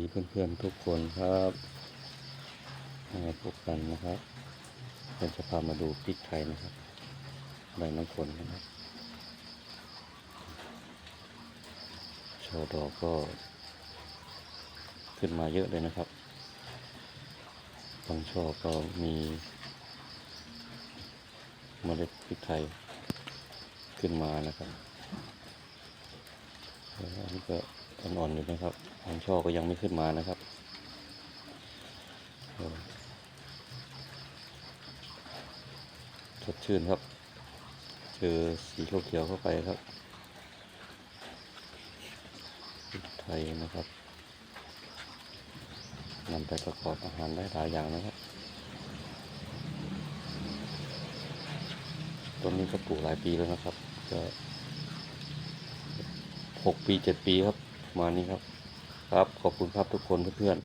ดีเพื่อนๆทุกคนครับมาพบกันนะครับเราจะพามาดูพริกไทยนะครับใบน้ำฝนนะครับชอดอกก็ ขึ้นมาเยอะเลยนะครับบางช่อก็มีเมล็ดพริกไทยขึ้นมานะครับแล้วอันนี้ก็ อ่อนๆอยู่นะครับบางช่อก็ยังไม่ขึ้นมานะครับสดชื่นครับ เจอสีเขียวเข้าไปครับไทยนะครับนำไปประกอบอาหารได้หลายอย่างนะครับต้นนี้ก็ปลูกหลายปีแล้วนะครับ ก็หกปีเจ็ดปีครับ มาณนี้ครับ ครับขอบคุณครับทุกคนเพื่อน